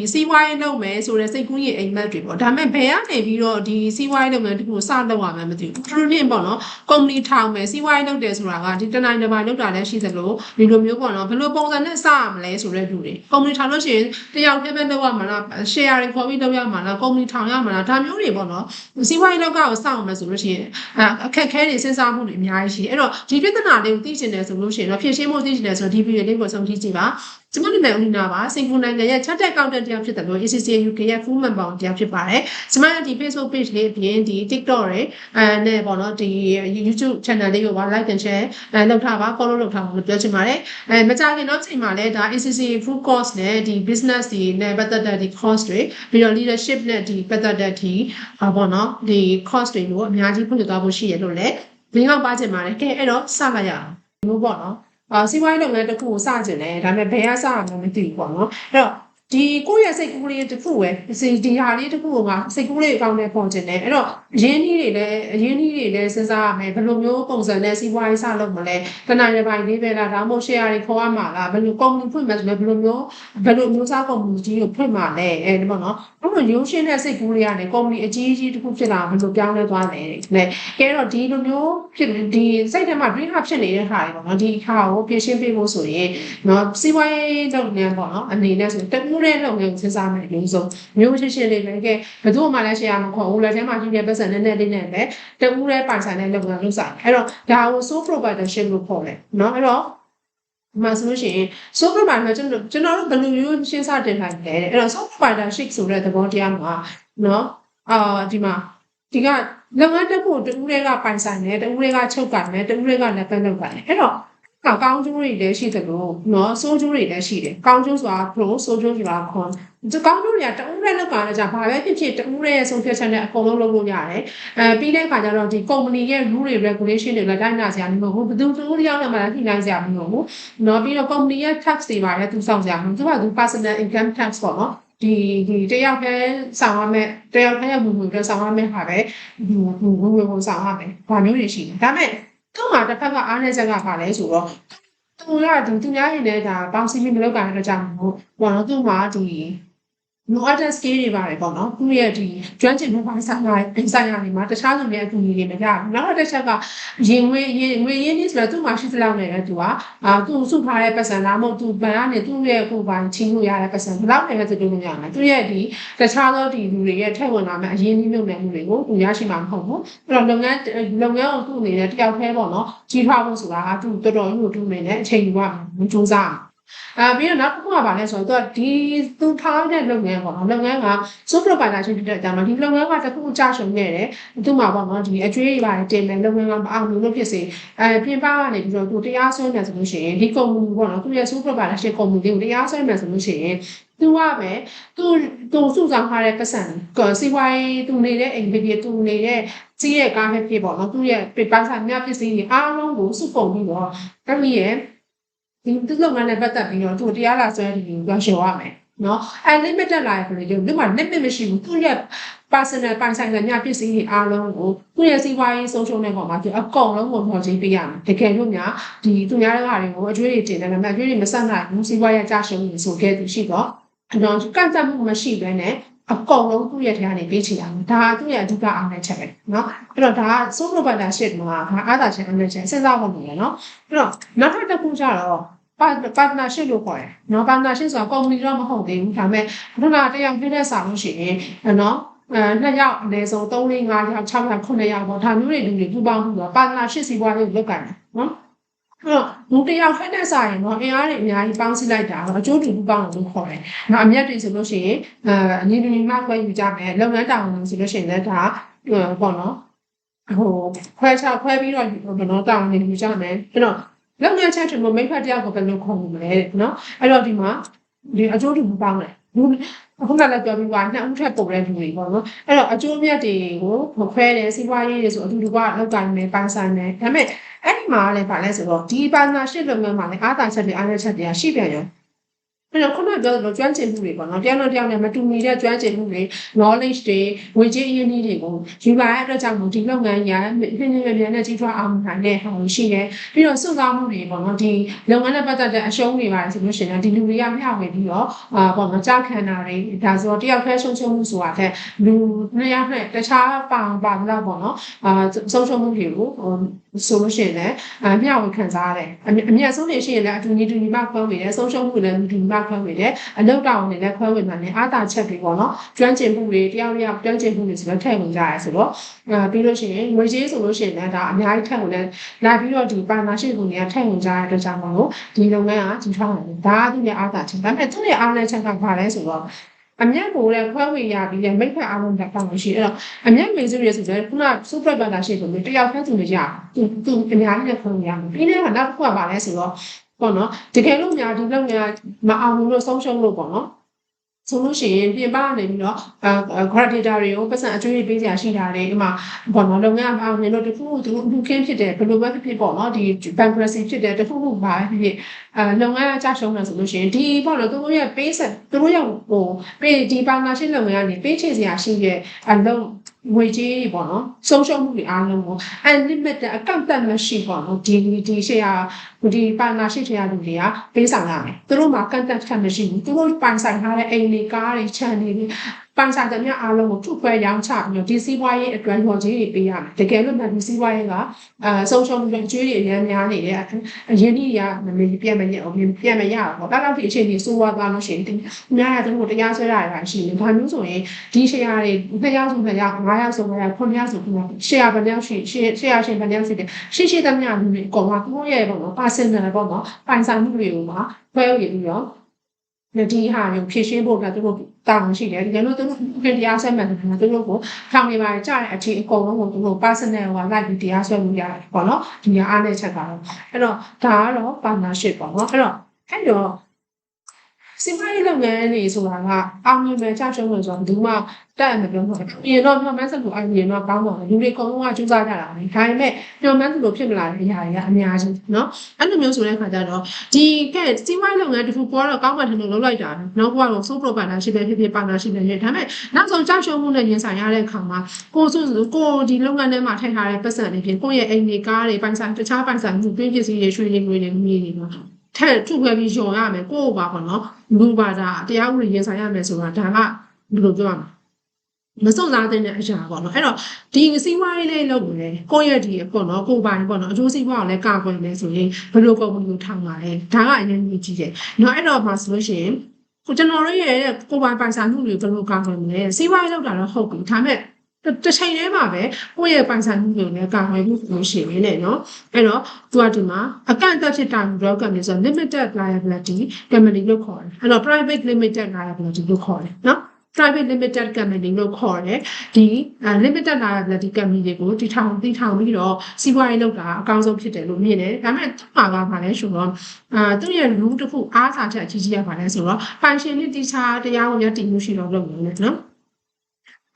ဒီစီးပွားရေးလုပ်မယ်ဆိုတဲ့စိတ်ကူးရင်အိမ်မက်တွေပေါ့ဒါပေမဲ့ဘယ်ကနေပြီးတော့ဒီစီးပွားရေးလုပ်ငန်းတစ်ခုကိုစလုပ်ရမှန်းမသိဘူးသူတို့ပြင်ပေါ့နော်ကုမ္ပဏီထောင်မယ်စီးပွားရေးလုပ်တယ်ဆိုတာကဒီတနိုင်တစ်ပိုင်းလုပ်တာလည်းရှိသလိုဒီလိုမျိုးပေါ့နော်ဘယ်လိုပုံစံနဲ့စရမလဲဆိုတဲ့လူတွေကုမ္ပဏီထောင်လို့ရှိရင်တယောက်တည်းပဲလုပ်ရမှာလား share တွေခေါ်ပြီးလုပ်ရမှာလားကုမ္ပဏီထောင်ရမှာလားဒါမျိုးတွေပေါ့နော်စီးပွားရေးလောကကိုစအောင်မယ်ဆိုလို့ရှိရင်အဲအခက်အခဲတွေစဉ်းစားမှုတွေအများကြီးရှိအဲ့တော့ဒီပြဿနာလေးကိုသိချင်တယ်ဆိုလို့ရှိရင်တော့ဖြေရှင်းဖို့သိချင်တယ်ဆိုတော့ဒီဗီဒီယိုလေးကိုဆုံးဖြတ်ကြည့်ပါ ကျမတို့လည်းဦးနာပါစင်ကာပူနိုင်ငံရဲ့ chartered accountant တယောက်ဖြစ်တယ်လို့ ACCA UK ရဲ့ full member တယောက်ဖြစ်ပါတယ်ကျမရဲ့ဒီ Facebook page လေးအပြင်ဒီ TikTok တွေအဲနဲ့ပေါ့နော်ဒီ YouTube channel လေးကိုပါ like and share အဲလုပ်ထားပါ follow လုပ်ထားပါလို့ပြောချင်ပါတယ်အဲမကြခင်တော့ချိန်မှာလည်းဒါ ACCA full course နဲ့ဒီ business ဒီနဲ့ပတ်သက်တဲ့ဒီ course တွေပြီးတော့ leadership နဲ့ဒီပတ်သက်တဲ့ဒီဟာပေါ့နော်ဒီ course တွေကိုအများကြီးဖွင့်ပြသွားဖို့ရှိရလို့လည်းလင်းအောင်ပါချင်ပါတယ်ကဲအဲ့တော့စလိုက်ရအောင်ဒီလိုပေါ့နော် အာစီးပွားရေးလုပ်ငန်းတစ်ခုကိုစကျင်တယ်ဒါပေမဲ့ဘယ်ကစရမလဲမသိဘူးပေါ့နော်အဲ့တော့ ဒီကိုယ့်ရဲ့စိတ်ကူးလေးတစ်ခုပဲစီဒီဟာလေးတစ်ခုကငါစိတ်ကူးလေးအကောင်းနဲ့ပေါ်ကျင်တယ်အဲ့တော့အရင်းနှီးတွေလည်းအရင်းနှီးတွေလည်းစဉ်းစားရမယ်ဘယ်လိုမျိုးပုံစံနဲ့စီးပွားရေးစလုပ်မလဲတနိုင်တစ်ပိုင်းလေးပဲလားဒါမှမဟုတ် share တွေခေါ်ရမှာလားဘယ်လိုကုမ္ပဏီဖွင့်မယ်ဆိုလဲဘယ်လိုမျိုးဘယ်လိုမျိုးစားကုမ္ပဏီကြီးကိုဖွင့်မှာလဲအဲဒီပေါ့နော်အဲ့လိုရိုးရှင်းတဲ့စိတ်ကူးလေးကနေကုမ္ပဏီအကြီးကြီးတစ်ခုဖြစ်လာဘယ်လိုပြောင်းလဲသွားလဲနဲ့ကဲတော့ဒီလိုမျိုးဖြစ်ဒီစိတ်ထဲမှာ dream ဖြစ်နေတဲ့ဟာတွေပေါ့နော်ဒီခါကိုပြင်ရှင်းပေးဖို့ဆိုရင်နော်စီးပွားရေးလုပ်နေပေါ့နော်အနေနဲ့ဆိုတကူးတဲ့လုပ်ငန်းကိုစဉ်းစားမယ်လို့ဆိုမျိုးရှင်းရှင်းလေးပဲကဲဘယ်သူမှလည်း share မခေါ်ဘူးလက်ထဲမှာရှိတဲ့ပတ်စံနဲ့နဲ့လေးနဲ့ပဲတကူးတဲ့ပိုင်ဆိုင်တဲ့လုပ်ငန်းလုပ်ဆိုင်အဲ့တော့ဒါကို sole proprietorship လို့ခေါ်တယ်နော်အဲ့တော့ဒီမှာဆိုလို့ရှိရင် sole proprietor ကျွန်တော်ကျွန်တော်တို့ဘယ်လိုမျိုးရှင်းစတင်လိုက်လဲတဲ့အဲ့တော့ sole proprietorship ဆိုတဲ့သဘောတရားမှာနော်အာဒီမှာဒီကလုပ်ငန်းတစ်ခုတူးတွေကပိုင်ဆိုင်တယ်တူးတွေကချုပ်ကင်တယ်တူးတွေကလည်းပတ်လုပ်ကင်တယ်အဲ့တော့ ကောင်းကောင်းကျိုးတွေလည်းရှိသလိုနော်ဆိုးကျိုးတွေလည်းရှိတယ်ကောင်းကျိုးဆိုတာ pro ဆိုးကျိုးဆိုတာ con ဒီကောင်းကျိုးတွေကတူးတဲ့လောက်ကလည်းじゃဘာပဲဖြစ်ဖြစ်တူးရဲ့ဆုံးဖြတ်ချက်နဲ့အကုန်လုံးလုပ်လို့ရတယ်အဲပြီးတဲ့အခါကျတော့ဒီ company ရဲ့ rule တွေ regulation တွေလည်းတိုင်းနာစရာမလိုဘူးဘယ်သူတူးတယောက်နဲ့မှလည်းထိနိုင်စရာမလိုဘူးနော်ပြီးတော့ company ရဲ့ tax တွေပါလည်းသူစောင့်စရာမလိုသူကသူ personal income tax ပေါ့နော်ဒီဒီတယောက်တည်းဆောင်ရမယ်တယောက်တည်းရဲ့ဝင်ဝင်အတွက်ဆောင်ရမယ်ဟာပဲဒီဝင်ဝင်ကိုဆောင်ရမယ်။ဘာမျိုးတွေရှိလဲ။ဒါပေမဲ့ သူ့မှာတစ်ဖက်ကအားနည်းချက်ကပါလဲဆိုတော့သူကဒီသူများရင်လည်းဒါပေါင်းစည်းပြီးမလုပ်ကြတဲ့ကြောင့်မို့ဘောနော်သူ့မှာဒီ no other skill တွေပါတယ်ပေါ့နော်သူ့ရဲ့ဒီကျွမ်းကျင်မှုပိုင်းဆိုင်ရာဆိုင်ရာတွေမှာတခြားလူတွေအကူအညီတွေမရဘူးနောက်တစ်ချက်ကရင်ငွေရင်ငွေရင်းနှီးဆိုတော့သူ့မှာရှိသလောက်နဲ့လည်းသူကအာသူစုထားတဲ့ပတ်စံလားမဟုတ်သူပန်ကနေသူ့ရဲ့ကိုယ်ပိုင်ချင်းလို့ရတဲ့ပတ်စံဘယ်လောက်နဲ့ပဲသူလုပ်လို့ရမှာသူ့ရဲ့ဒီတခြားသောဒီလူတွေရဲ့ထည့်ဝင်လာမဲ့အရင်းနှီးမြုပ်နှံမှုတွေကိုသူရရှိမှာမဟုတ်ဘူးအဲ့တော့လုပ်ငန်းလုပ်ငန်းကိုသူ့အနေနဲ့တယောက်တည်းပေါ့နော်ကြီးထွားဖို့ဆိုတာကသူတော်တော်ကြီးကိုသူ့အနေနဲ့အချိန်ယူရမှာမကြိုးစား အာပြီးတော့နောက်တစ်ခုကပါလဲဆိုတော့သူကဒီသူထားတဲ့လုပ်ငန်းပေါ့နော်လုပ်ငန်းက supervisor ဖြစ်တဲ့အကြောင်းမှာဒီလုပ်ငန်းကတစ်ခုကြာရှုံနေတယ်သူ့မှာပေါ့နော်ဒီအကျွေးတွေပါတယ်တင်မယ်လုပ်ငန်းကမအောင်လို့ဖြစ်စေအဲပြင်ပကနေပြီးတော့သူတရားစွဲမယ်ဆိုလို့ရှိရင်ဒီကုမ္ပဏီပေါ့နော်သူရဲ့ supervisor ရှစ်ကုမ္ပဏီတွေကိုတရားစွဲမယ်ဆိုလို့ရှိရင်သူကပဲသူသူစုဆောင်ထားတဲ့ပတ်စံကစီဝိုင်းသူနေတဲ့အိမ်ဖြစ်ဖြစ်သူနေတဲ့ကြီးရဲ့ကားဖြစ်ဖြစ်ပေါ့နော်သူရဲ့ပြပန်းစာမြပစ္စည်းတွေအားလုံးကိုစုပုံပြီးတော့တမီးရဲ့ ဒီသူလုပ်ငန်းနဲ့ပတ်သက်ပြီးတော့သူတရားလာဆွဲတယ်ကိုရှော်ရမယ်နော် unlimited library လို့ဒီမှာ limit မရှိဘူးသူရဲ့ personal ပိုင်ဆိုင်တဲ့ညပစ္စည်းတွေအားလုံးကိုသူရဲ့စီးပွားရေးဆုံးရှုံးတဲ့ပုံမှာသူအကုန်လုံးကိုပေါ်ချင်းပေးရမယ်တကယ်လို့များဒီသူများတွေကတွေကိုအကျွေးတွေတင်တယ်ဒါပေမဲ့အကျွေးတွေမဆက်နိုင်ဘူးစီးပွားရေးကြရှုံးနေဆိုခဲ့သူရှိတော့အတော့ကန့်သတ်မှုမရှိဘဲနဲ့ အကုန်လုံးသူ့ရဲ့ထဲကနေပေးချင်ရမယ်ဒါကသူ့ရဲ့အဓိကအားနဲ့ချက်ပဲเนาะအဲ့တော့ဒါက solo partnership မှာဒါအားသာချင်းအားနဲ့ချက်စဉ်းစားဖို့နေရเนาะအဲ့တော့နောက်ထပ်တစ်ခုကျတော့ partnership လို့ခေါ်တယ်เนาะ partnership ဆိုတာ company တော့မဟုတ်သေးဘူးဒါပေမဲ့ခုနကတယောက်ပြည့်တဲ့စာလို့ရှိရင်เนาะအဲနှစ်ယောက်အနည်းဆုံး3 4 5ယောက်6ယောက်9ယောက်ပေါ့ဒါမျိုးတွေလူတွေပူပေါင်းပြီးတော့ partnership စီးပွားရေးကိုလုပ်ကြတယ်เนาะ အဲ့တော့လူတစ်ယောက်ဖက်တဲ့စာရင်တော့အင်အားတွေအများကြီးပေါင်းစည်းလိုက်တာတော့အကျိုးတူပူပေါင်းလို့ခေါ်တယ်။နောက်အမြတ်တွေဆိုလို့ရှိရင်အဲအညီတူညီမှခွဲယူကြမယ်လုပ်ငန်းတာဝန်ဆိုလို့ရှိရင်လည်းဒါပေါ့နော်ဟိုခွဲချခွဲပြီးတော့ဘယ်တော့တာဝန်ယူကြမယ်အဲ့တော့လုပ်ငန်းချက်တွေမှာမိဖက်တယောက်ကိုဘယ်လိုခေါ်မလဲနော်အဲ့တော့ဒီမှာဒီအကျိုးတူပူပေါင်းတယ်လူအ ခုနလည်းပြောပြီးပါနှစ်ဦးထက်ပုံတဲ့လူတွေပေါ့နော်အဲ့တော့အကျိုးမြတ်တွေကိုမခွဲတယ်စီးပွားရေးတွေဆိုအတူတူကလောက်တိုင်းမယ်ပန်းဆိုင်မယ်ဒါပေမဲ့အဲ့ဒီမှာလည်းဗာလဲဆိုတော့ဒီ partnership လုပ်ငန်းမှာလည်းအားသာချက်တွေအားနည်းချက်တွေကရှိပြန်ရော အဲ့တော့ခုနပြောသလိုကျွမ်းကျင်မှုတွေပေါ့နော်တရားတော်တရားနဲ့မတူညီတဲ့ကျွမ်းကျင်မှုတွေ knowledge တွေဝေကြီးအရင်းအနှီးတွေကိုယူလာတဲ့အတွက်ကြောင့်မို့ဒီလုပ်ငန်းရပြင်းပြင်းပြင်းနဲ့ကြီးထွားအောင်နိုင်တဲ့ဟောရှိတယ်ပြီးတော့စွန့်စားမှုတွေပေါ့နော်ဒီလုပ်ငန်းနဲ့ပတ်သက်တဲ့အရှုံးတွေပါတယ်ဆိုလို့ရှိရင်ဒီလူတွေကမျှဝေပြီးတော့အာပေါ့နော်ကြောက်ခံတာတွေဒါဆိုတော့တယောက်တည်းဆုံးရှုံးမှုဆိုတာတဲ့လူနှစ်ယောက်နဲ့တခြားပါပါတော့ပေါ့နော်အာဆုံးရှုံးမှုတွေကိုဟို ဆိုလို့ရှိရင်လည်းအမျှဝေခံစားရတယ်အမြအမြတ်ဆုံးနေရှိရင်လည်းအတူညီတူညီမှခွဲဝေတယ်ဆုံးရှုံးမှုလည်းတူညီမှခွဲဝေတယ်အလုပ်တောင်းနေလည်းခွဲဝေမှလည်းအားသာချက်တွေပေါ့နော်ကျွမ်းကျင်မှုတွေတယောက်တယောက်ကျွမ်းကျင်မှုတွေဆိုတော့ထည့်ဝင်ကြရဲဆိုတော့အာပြီးလို့ရှိရင်ငွေကြေးဆိုလို့ရှိရင်လည်းဒါအများကြီးထည့်ဝင်တယ်လာပြီးတော့ဒီပါနာရှိမှုတွေကထည့်ဝင်ကြတဲ့အတွက်ကြောင့်မလို့ဒီလုပ်ငန်းကကြီးထွားတယ်ဒါကသူ့ရဲ့အားသာချက်ဒါပေမဲ့သူ့ရဲ့အားနည်းချက်ကဘာလဲဆိုတော့ အမျက်ကိုလည်းခွဲဝေရပြီးတဲ့မိတ်ဖက်အားလုံးတက်တောင်းလို့ရှိအဲ့တော့အမျက်မေစုရဆိုတော့ခုန super banda ရှိလို့တယောက်ဖက်သူမရသူသူအများကြီးနဲ့ခွဲဝေရမယ်ပြီးတဲ့ကနောက်တစ်ခုကဘာလဲဆိုတော့ပေါ့နော်တကယ်လို့များဒီလုပ်ငန်းမအောင်ဘူးလို့ဆုံးရှုံးလို့ပေါ့နော် ဆိုလို့ရှိရင်ပြင်ပကနေပြီးတော့အဲ creditor တွေကိုပတ်စံအကျွေးပေးစရာရှိတာလေဒီမှာဘောနော်လုပ်ငန်းအောင်နေလို့တခုခုသူလူကင်းဖြစ်တယ်ဘယ်လိုပဲဖြစ်ဖြစ်ပေါ့နော်ဒီ bankruptcy ဖြစ်တယ်တခုခုပါဖြစ်ဖြစ်အဲလုပ်ငန်းအကျရှုံးတယ်ဆိုလို့ရှိရင်ဒီပေါ့နော်သူတို့ရဲ့ပေးဆက်သူတို့ရဲ့ဟိုပေးဒီ partnership လုပ်ငန်းကနေပေးချေစရာရှိတဲ့အလုံး ငွေကြေးတွေပေါ့နော်ဆုံးရှုံးမှုတွေအားလုံးကို unlimited အကောင့်တက်မရှိပေါ့နော်ဒီဒီ share ဒီ partnership တွေရလူတွေကပေးဆောင်ရမယ်သူတို့မှာကန့်သက်ချက်မရှိဘူးသူတို့ပိုင်ဆိုင်ထားတဲ့အိမ်တွေကားတွေခြံတွေ ပိုင်ဆိုင်တဲ့မြအားလုံးကိုထုခွဲရောင်းချပြီးတော့ဒီစီးပွားရေးအတွက်ရော်ကြီးတွေပေးရမယ်တကယ်လို့မှဒီစီးပွားရေးကအဲဆုံးရှုံးမှုတွေကျွေးတွေအများများနေတယ်အရင်ကြီးကမမေပြတ်မရအောင်ပြတ်မရအောင်ပေါ့ဒါတော့ဒီအခြေအနေစိုးဝါးသွားလို့ရှိရင်အများကသူတို့တရားစွဲတာတွေရှိတယ်ဘာမျိုးဆိုရင်ဒီ share တွေနှစ်ယောက်ဆိုနှစ်ယောက်၅ယောက်ဆို၅ယောက်ခုနှစ်ယောက်ဆိုခုနှစ်ယောက် share ဘယ်နှယောက်ရှိ share share ရှင်ဘယ်နှယောက်ရှိတယ်ရှိရှိသမျှလူတွေအကုန်လုံးသူတို့ရဲ့ပေါ့နော် personal ပေါ့နော်ပိုင်ဆိုင်မှုတွေကိုမှခွဲဝေပြီးတော့ ဒီဟာမျိုးဖြည့်ရှင်းဖို့ကသူတို့တောင်းရှိတယ်ဒီလိုသူတို့ခင်တရားဆက်မှန်တယ်သူတို့ကိုထောင်နေပါကြတဲ့အချိန်အကုန်လုံးကိုသူတို့ personal ဟိုလိုက်ပြီးတရားဆွဲလို့ရတယ်ပေါ့နော်ဒီညာအားနဲ့ချက်ကတော့အဲ့တော့ဒါကတော့ partnership ပေါ့နော်အဲ့တော့အဲ့တော့ စီမံရေးလုပ်ငန်းတွေဆိုတာကအောင်မြင်မယ်ချရှုံးမယ်ဆိုတော့ဘူးမှတက်မပြောမှာပြင်တော့မျှမှန်းစက်ကိုအရင်တော့ကောင်းပါဘူးလူတွေအကုန်လုံးကကြိုးစားကြတာပဲဒါပေမဲ့မျှမှန်းစလို့ဖြစ်မလာတဲ့အရာတွေကအများကြီးเนาะအဲ့လိုမျိုးဆိုတဲ့ခါကျတော့ဒီကဲစီမံလုပ်ငန်းတစ်ခုပေါ်တော့ကောင်းမှထင်လို့လုပ်လိုက်တာနော်ကိုကတော့ sole proprietorship ပဲဖြစ်ဖြစ် partnership ပဲဖြစ်ဒါပေမဲ့နောက်ဆုံးချရှုံးမှုနဲ့ရင်ဆိုင်ရတဲ့ခါမှာကိုစုကိုဒီလုပ်ငန်းထဲမှာထည့်ထားတဲ့ပတ်စံတွေဖြစ်ကိုယ့်ရဲ့အိမ်တွေကားတွေပိုင်ဆိုင်တခြားပိုင်ဆိုင်မှုတွင်းပစ္စည်းတွေရွှေတွေငွေတွေမြေတွေမှာ ထက်ထုခွဲပြီးယုံရမယ်ကိုယ့်ဘာပေါ့နော်လူပါတာတရားဥပဒေရင်ဆိုင်ရမယ်ဆိုတာဒါကဘယ်လိုပြောရမလဲမစုံစားတဲ့အရာပေါ့နော်အဲ့တော့ဒီစီးပွားရေးလေးလုပ်နေတယ်ကိုယ့်ရဲ့ဒီပေါ့နော်ကိုယ်ပိုင်ပေါ့နော်အကျိုးစီးပွားကိုလည်းကာကွယ်နေဆိုရင်ဘယ်လိုကုမ္ပဏီကိုထောင်ပါလဲဒါကအရင်ကြီးကြီးတယ်နော်အဲ့တော့မှဆိုလို့ရှိရင်ကိုကျွန်တော်တို့ရဲ့ကိုယ်ပိုင်ပိုင်ဆိုင်မှုတွေဘယ်လိုကာကွယ်မလဲစီးပွားရေးလုပ်တာတော့ဟုတ်ပြီဒါပေမဲ့ တစ်ချိန်တည်းမှာပဲကိုယ့်ရဲ့ပိုင်ဆိုင်မှုတွေလည်းကာကွယ်မှုလို့ရှိရင်းနဲ့နော်အဲ့တော့သူကဒီမှာအကန့်အသတ်ဖြစ်တာမျိုးကမျိုးဆို limited liability company လို့ခေါ်တယ်အဲ့တော့ private limited liability လို့ခေါ်တယ်နော် private limited company လို့ခေါ်တယ်ဒီ limited liability company တွေကိုဒီထောင်ဒီထောင်ပြီးတော့စီးပွားရေးလုပ်တာအကောင်းဆုံးဖြစ်တယ်လို့မြင်တယ်ဒါပေမဲ့သူ့မှာကဘာလဲဆိုတော့အာသူ့ရဲ့ rule တစ်ခုအားစာချက်အကြီးကြီးရပါလဲဆိုတော့ function နဲ့တိချာတရားဝင်ရတည်မှုရှိတော့လုပ်နေတယ်နော်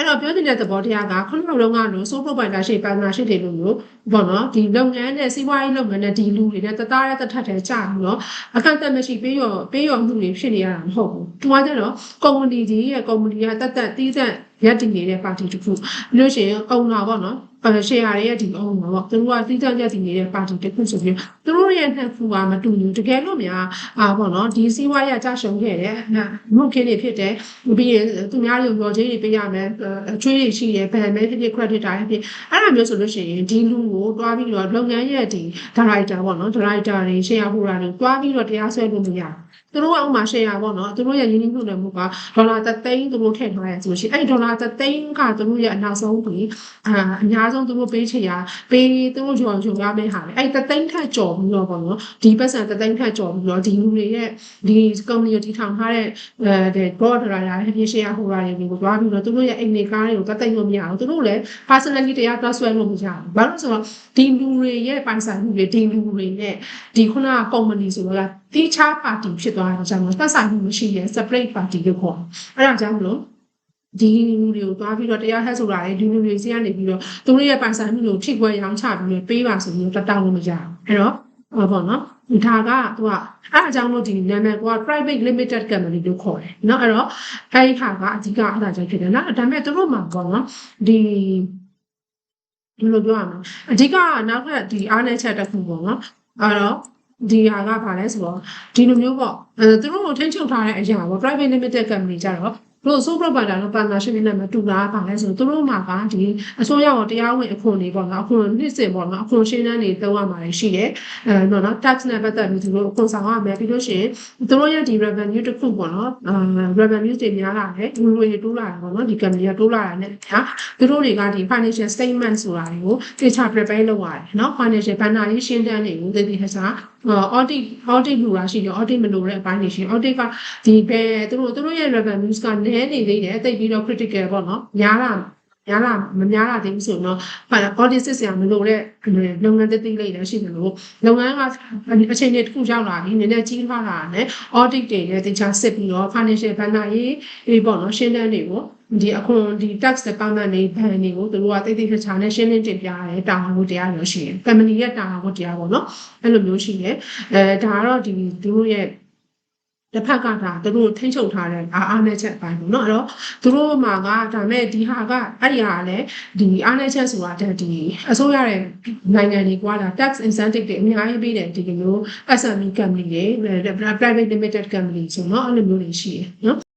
အဲ့တော့ပြောတဲ့သဘောတရားကခုနကလုံးကလို့ sole proprietorship partnership တွေလို့မျိုးပေါ့နော်ဒီလုပ်ငန်းနဲ့စီးပွားရေးလုပ်ငန်းနဲ့ဒီလူတွေနဲ့တသားရတထက်ထဲကြာပြီးတော့အကန့်အသတ်မရှိပေးရောပေးရောမှုတွေဖြစ်နေရတာမဟုတ်ဘူး။သူကကျတော့ community ကြီးရဲ့ community ကတတ်တတ်တီးသက်ရက်တည်နေတဲ့ပါတီတစ်ခုလို့ရှိရင်အုံလာပေါ့နော် အဲရှယ်ယာတွေရဲ့ဒီအုံလာပေါ့သူတို့ကတီးသက်ရက်တည်နေတဲ့ပါတီတစ်ခုဆိုပြီးသူတို့ရဲ့နှစ်ခုကမတူဘူးတကယ်လို့များအာပေါ့နော်ဒီစီးပွားရေးကြရှုံခဲ့တယ်မှုခင်းတွေဖြစ်တယ်ပြီးရင်သူများတွေရောချေးတွေပေးရမယ်အချွေးတွေရှိတယ်ဘယ်မဲဖြစ်ဖြစ် credit တာဖြစ်အဲ့ဒါမျိုးဆိုလို့ရှိရင်ဒီလူကိုတွားပြီးတော့လုပ်ငန်းရဲ့ဒီ director ပေါ့နော် director တွေ share holder တွေတွားပြီးတော့တရားစွဲလို့မရဘူးသူတို့ကဥမာ share ပေါ့နော်သူတို့ရဲ့ရင်းနှီးမှုတွေမှုကဒေါ်လာ3သိန်းသူတို့ထည့်ထားရဲဆိုရှင်အဲ့ဒီဒေါ်လာ3သိန်းကသူတို့ရဲ့အနောက်ဆုံးပြီးအာအများဆုံးသူတို့ပေးချေရပေးသူတို့ကြော်ကြော်ရမယ့်ဟာလေအဲ့3သိန်းထက်ကြော်ပြီးတော့ပေါ့နော်ဒီပတ်စံ3သိန်းထက်ကြော်ပြီးတော့ဒီလူတွေရဲ့ဒီ company ကိုတည်ထောင်ထားတဲ့အဲ board director တွေဖြစ် share holder တွေကိုတွားပြီးတော့သူတို့ရဲ့အိမ်နေကားတွေကို3သိန်းလို့မရဘူးသူတို့လည်း personally တရားတွားဆွဲလို့မရဘူးဘာလို့ဆိုတော့ဒီလူတွေရဲ့ပိုင်ဆိုင်မှုတွေဒီလူတွေနဲ့ဒီခုနက company ဆိုတော့တိချာပါတီဖြစ်သွားတာကြောင့်သက်ဆိုင်မှုမရှိရဲ့ separate party လို့ခေါ်အဲ့ဒါကြောင့်မလို့ ဒီလူတွေကိုတွားပြီးတော့တရားဟဲ့ဆိုတာလေဒီလူတွေစီကနေပြီးတော့သူတို့ရဲ့ပိုင်ဆိုင်မှုကိုထိခွဲရောင်းချပြီးပေးပါဆိုပြီးတော့တောင်းလို့မရဘူးအဲ့တော့ဟောပေါ့နော် ဒါကသူကအဲ့အကြောင်းလို့ဒီနာမည်က private limited company လို့ခေါ်တယ်เนาะအဲ့တော့အဲ့ဒီဟာကအဓိကအဲ့ဒါကြောင့်ဖြစ်တယ်နော်ဒါပေမဲ့သူတို့မှာပေါ့နော်ဒီဘယ်လိုပြောရမလဲအဓိကနောက်ထပ်ဒီအားနည်းချက်တစ်ခုပေါ့နော်အဲ့တော့ဒီဟာကဘာလဲဆိုတော့ဒီလိုမျိုးပေါ့အဲသူတို့ကိုထိန်းချုပ်ထားတဲ့အရာပေါ့ private limited company ကြတော့ တို့ sole provider တော့ partnership နဲ့မတူတာပါလဲဆိုတော့သူတို့မှာကဒီအစိုးရရောတရားဝင်အခွန်တွေပေါ့နော်အခွန်နှစ်စဉ်ပေါ့နော်အခွန်ရှင်းတန်းတွေတောင်းရမှာရှိတယ်အဲတော့နော် tax နဲ့ပတ်သက်ပြီးသူတို့အခွန်ဆောင်ရမယ်ပြီးလို့ရှိရင်သူတို့ရဲ့ဒီ revenue တစ်ခုပေါ့နော်အာ revenue တွေများလာတယ်ငွေတွေတိုးလာတာပေါ့နော်ဒီ company ကတိုးလာတာနဲ့ညာသူတို့တွေကဒီ financial statement ဆိုတာတွေကိုတေချာ prepare လုပ်ရတယ်နော် financial ဘဏ္ဍာရေးရှင်းတန်းတွေကိုတည်တည်ဟစား audit audit လူတာရှိတယ် audit မလို့တဲ့အပိုင်းတွေရှိတယ် audit ကဒီဘယ်သူတို့သူတို့ရဲ့ revenues ကနည်းနေသေးတယ်တိတ်ပြီးတော့ critical ပေါ့နော်များလာများလာမများလာသေးဘူးဆိုတော့ဘာ audit စစ်စရာမလိုတဲ့လုပ်ငန်းတစ်သိလေးလည်းရှိတယ်လို့လုပ်ငန်းကအချိန်တွေတစ်ခုရောက်လာပြီနည်းနည်းကြီးထွားလာတယ် audit တွေလည်းတေချာစစ်ပြီးတော့ financial ဘဏ္ဍာရေးအေးပေါ့နော်ရှင်းတန်းတွေကိုဒီအခွန်ဒီ tax department တွေဘဏ်တွေကိုသူတို့ကတိတ်တိတ်ချာနဲ့ရှင်းလင်းတင်ပြရတယ်တာဝန်ကိုတရားရောရှိတယ် company ရဲ့တာဝန်ကိုတရားပေါ့နော်အဲ့လိုမျိုးရှိတယ်အဲဒါကတော့ဒီသူတို့ရဲ့ တစ်ဖက်ကဒါသူတို့ထိန်းချုပ်ထားတဲ့အားအားနဲ့ချက်အပိုင်းပေါ့နော်အဲ့တော့သူတို့မှာကဒါမဲ့ဒီဟာကအဲ့ဒီဟာကလည်းဒီအားနဲ့ချက်ဆိုတာတဲ့ဒီအစိုးရရဲ့နိုင်ငံတွေကွာလာ tax incentive တွေအများကြီးပေးတယ်ဒီလိုမျိုး SME company တွေ private limited company ဆိုတော့အဲ့လိုမျိုးတွေရှိတယ်နော်